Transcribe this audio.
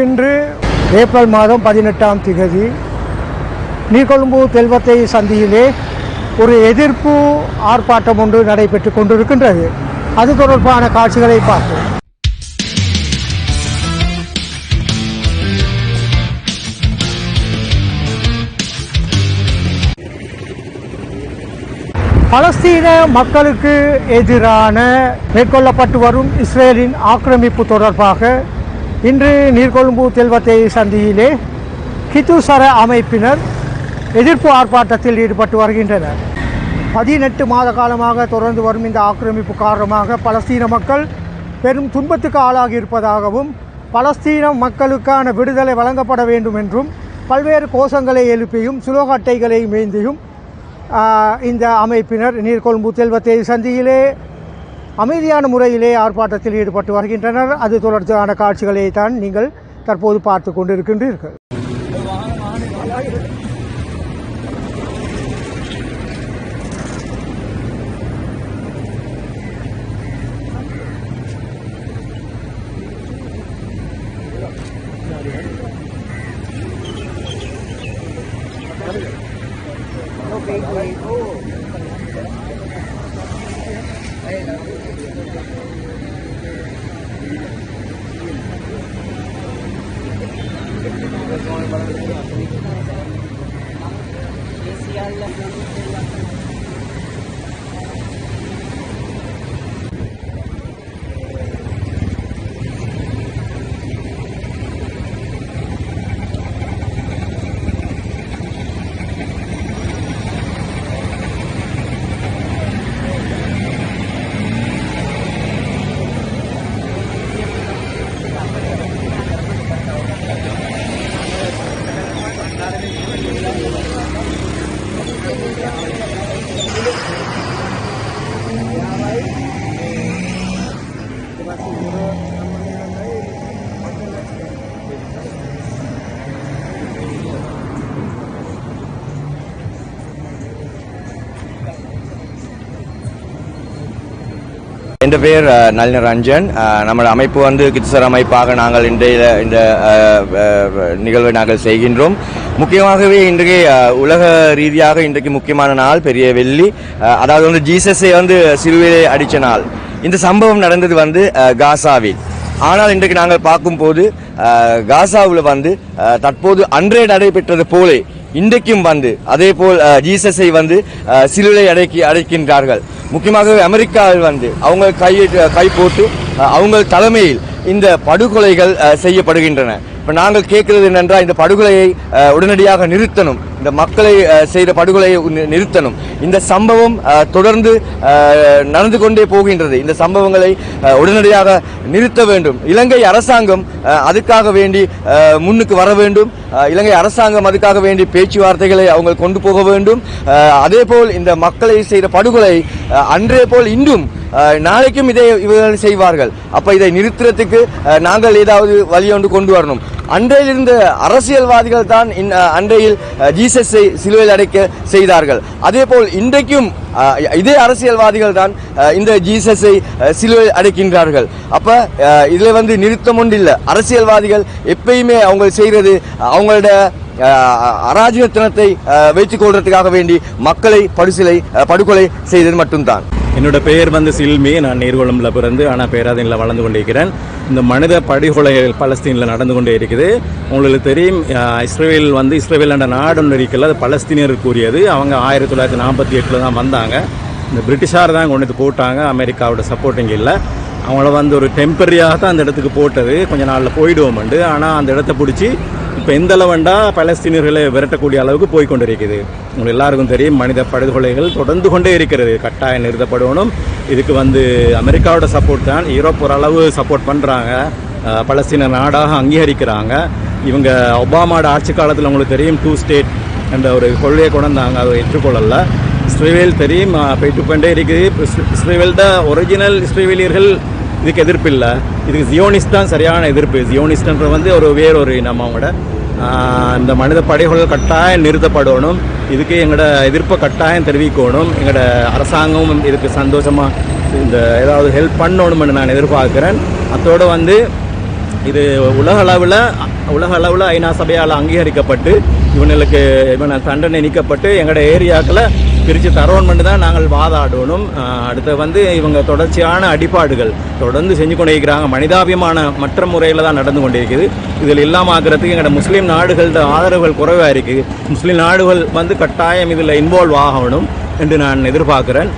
இன்று ஏப்ரல் மாதம் பதினெட்டாம் திகதி நீர்கொழும்பு தெல்வத்தை சந்தியிலே ஒரு எதிர்ப்பு ஆர்ப்பாட்டம் ஒன்று நடைபெற்று கொண்டிருக்கின்றது. அது தொடர்பான காட்சிகளை பார்ப்போம். பலஸ்தீன மக்களுக்கு எதிரான மேற்கொள்ளப்பட்டு வரும் இஸ்ரேலின் ஆக்கிரமிப்பு தொடர்பாக இன்று நீர்கொழும்பு தெல்வத்தை சந்தியிலே கித்துசர அமைப்பினர் எதிர்ப்பு ஆர்ப்பாட்டத்தில் ஈடுபட்டு வருகின்றனர். பதினெட்டு மாத காலமாக தொடர்ந்து வரும் இந்த ஆக்கிரமிப்பு காரணமாக பலஸ்தீன மக்கள் பெரும் துன்பத்துக்கு ஆளாகி இருப்பதாகவும் பலஸ்தீன மக்களுக்கான விடுதலை வழங்கப்பட வேண்டும் என்றும் பல்வேறு கோஷங்களை எழுப்பியும் சுலோக அட்டைகளை மேந்தியும் இந்த அமைப்பினர் நீர்கொழும்பு தெல்வத்தை சந்தியிலே அமைதியான முறையிலே ஆர்ப்பாட்டத்தில் ஈடுபட்டு வருகின்றனர். அது தொடர்ச்சியான காட்சிகளை தான் நீங்கள் தற்போது பார்த்து கொண்டிருக்கின்றீர்கள். Gracias. என் பேர் அஹ், நளின ரஞ்சன். அஹ், அமைப்பு வந்து கிட்சர் அமைப்பாக நாங்கள் இன்றைய இந்த அஹ், அஹ், நிகழ்வை நாங்கள் செய்கின்றோம். முக்கியமாகவே இன்றைக்கு உலக ரீதியாக இன்றைக்கு முக்கியமான நாள் பெரிய வெள்ளி. அஹ், அதாவது வந்து ஜீசஸை வந்து சிலுவையிலே அடித்த நாள். இந்த சம்பவம் நடந்தது வந்து காசாவில். ஆனால் இன்றைக்கு நாங்கள் பார்க்கும்போது காசாவில் வந்து தற்போது அன்றே நடைபெற்றது போலே இன்றைக்கும் வந்து அதே போல் ஜீசஸை வந்து சிலுவை அடைக்கி அடைக்கின்றார்கள். முக்கியமாக அமெரிக்காவில் வந்து அவங்க கை கை போட்டு அவங்க தலைமையில் இந்த படுகொலைகள் செய்யப்படுகின்றன. இப்போ நாங்கள் கேட்கிறது என்னென்றால் இந்த படுகொலையை உடனடியாக நிறுத்தணும். இந்த மக்களை செய்த படுகொலையை நிறுத்தணும். இந்த சம்பவம் தொடர்ந்து நடந்து கொண்டே போகின்றது. இந்த சம்பவங்களை உடனடியாக நிறுத்த வேண்டும். இலங்கை அரசாங்கம் அதுக்காக வேண்டி முன்னுக்கு வர வேண்டும். இலங்கை அரசாங்கம் அதுக்காக வேண்டி பேச்சுவார்த்தைகளை அவங்க கொண்டு போக வேண்டும். அதே போல் இந்த மக்களை செய்த படுகொலை அன்றே போல் இன்றும் நாளைக்கும் இதை இவர்கள் செய்வார்கள். அப்ப இதை நிறுத்துறதுக்கு நாங்கள் ஏதாவது வழி ஒன்று கொண்டு வரணும். அன்றையில் இருந்த அரசியல்வாதிகள் தான் இன்- அன்றையில் ஜீசஸை சிலுவையில் அடைக்க செய்தார்கள். அதே போல் இன்றைக்கும் இதே அரசியல்வாதிகள் தான் இந்த ஜீசஸை சிலுவையில் அடைக்கின்றார்கள். அப்போ இதில் வந்து நிறுத்தம் ஒன்று இல்லை அரசியல்வாதிகள் எப்பயுமே அவங்க செய்கிறது அவங்களோட அராஜகத்தனத்தை வைத்துக் கொள்றதுக்காக வேண்டி மக்களை படுசிலை படுகொலை செய்தது மட்டும்தான். என்னோட பெயர் வந்து சில்மி நான் நீர்குளம்ல பிறந்து ஆனால் பேராதீனில் வளர்ந்து கொண்டிருக்கிறேன். இந்த மனித படுகொலைகள் பலஸ்தீனில் நடந்து கொண்டே இருக்குது. உங்களுக்கு தெரியும் இஸ்ரேல் வந்து இஸ்ரேல் என்ற நாடு ஒன்று இருக்கல அது பலஸ்தீனியருக்கு கூறியது அவங்க ஆயிரத்தி தொள்ளாயிரத்தி நாற்பத்தி எட்டில் தான் வந்தாங்க. இந்த பிரிட்டிஷார் தான் கொண்டு வந்து போட்டாங்க அமெரிக்காவோட சப்போர்ட்டிங் இல்லை. அவங்கள வந்து ஒரு டெம்பரரியாக தான் அந்த இடத்துக்கு போட்டது. கொஞ்சம் நாளில் போயிடுவோம்ண்டு ஆனால் அந்த இடத்த பிடிச்சி இப்போ எந்த அளவண்டா பலஸ்தீனியர்களை விரட்டக்கூடிய அளவுக்கு போய் கொண்டிருக்குது? உங்களுக்கு எல்லாருக்கும் தெரியும் மனித படுகொலைகள் தொடர்ந்து கொண்டே இருக்கிறது. கட்டாயம் நிறுத்தப்படணும். இதுக்கு வந்து அமெரிக்காவோட சப்போர்ட் தான். யூரோப் ஓரளவு சப்போர்ட் பண்ணுறாங்க பலஸ்தீன நாடாக அங்கீகரிக்கிறாங்க. இவங்க ஒபாமாவோட ஆட்சி காலத்தில் உங்களுக்கு தெரியும் டூ ஸ்டேட் என்ற ஒரு கொள்கையை கொண்டு அதை ஏற்றுக்கொள்ளலை. இஸ்ரேவேல் தெரியும் போயிட்டு கொண்டே இருக்குது. இப்ப தான் ஒரிஜினல் இஸ்ரேவேலியர்கள் இதுக்கு எதிர்ப்பு இல்லை. இதுக்கு ஜியோனிஸ்ட் தான் சரியான எதிர்ப்பு. ஜியோனிஸ்ட்ன்ற வந்து ஒரு வேறொரு இனம் அவங்களோட. இந்த மனித படைகள் கட்டாயம் நிறுத்தப்படணும். இதுக்கு எங்களோட எதிர்ப்பை கட்டாயம் தெரிவிக்கணும். எங்களோட அரசாங்கமும் இதுக்கு சந்தோஷமாக இந்த ஏதாவது ஹெல்ப் பண்ணணும்னு நான் எதிர்பார்க்குறேன். அத்தோடு வந்து இது உலக அளவில் உலக அளவில் ஐநா சபையால் அங்கீகரிக்கப்பட்டு இவனுக்கு இவனை தண்டனை நீக்கப்பட்டு எங்களோட ஏரியாக்களை பிரித்து தரோன்மெண்ட் தான் நாங்கள் வாதாடணும். அடுத்து வந்து இவங்க தொடர்ச்சியான அடிப்பாடுகள் தொடர்ந்து செஞ்சு கொண்டே இருக்கிறாங்க மனிதாபியமான மற்ற முறையில் தான் நடந்து கொண்டிருக்குது. இதில் இல்லாமல் ஆக்கிறதுக்கு எங்களோட முஸ்லீம் நாடுகளோட ஆதரவுகள் குறைவாக இருக்குது முஸ்லீம் நாடுகள் வந்து கட்டாயம் இதில் இன்வால்வ் ஆகணும் என்று நான் எதிர்பார்க்குறேன்.